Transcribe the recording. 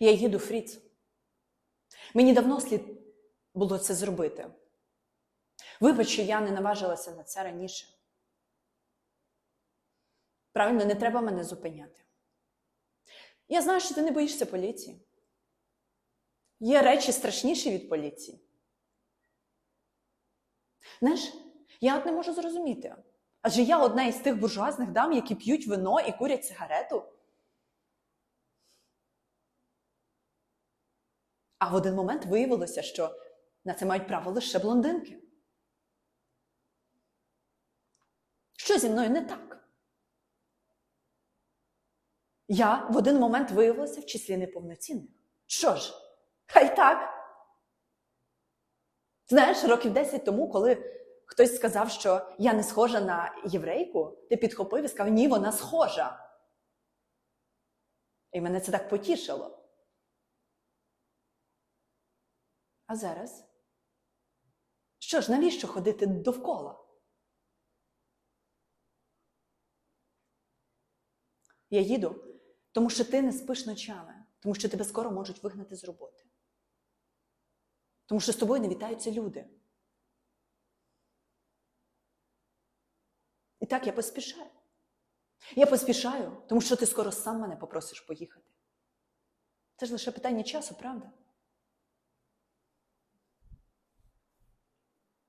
Я їду Фріц. Мені давно слід було це зробити. Вибач, що я не наважилася на це раніше. Правильно, не треба мене зупиняти. Я знаю, що ти не боїшся поліції. Є речі страшніші від поліції. Знаєш, я от не можу зрозуміти. Адже я одна із тих буржуазних дам, які п'ють вино і курять сигарету. А в один момент виявилося, що на це мають право лише блондинки. Що зі мною не так? Я в один момент виявилася в числі неповноцінних. Що ж, хай так. Знаєш, років 10 тому, коли хтось сказав, що я не схожа на єврейку, ти підхопив і сказав, ні, вона схожа. І мене це так потішило. А зараз? Що ж, навіщо ходити довкола? Я їду, тому що ти не спиш ночами, тому що тебе скоро можуть вигнати з роботи. Тому що з тобою не вітаються люди. І так я поспішаю. Я поспішаю, тому що ти скоро сам мене попросиш поїхати. Це ж лише питання часу, правда?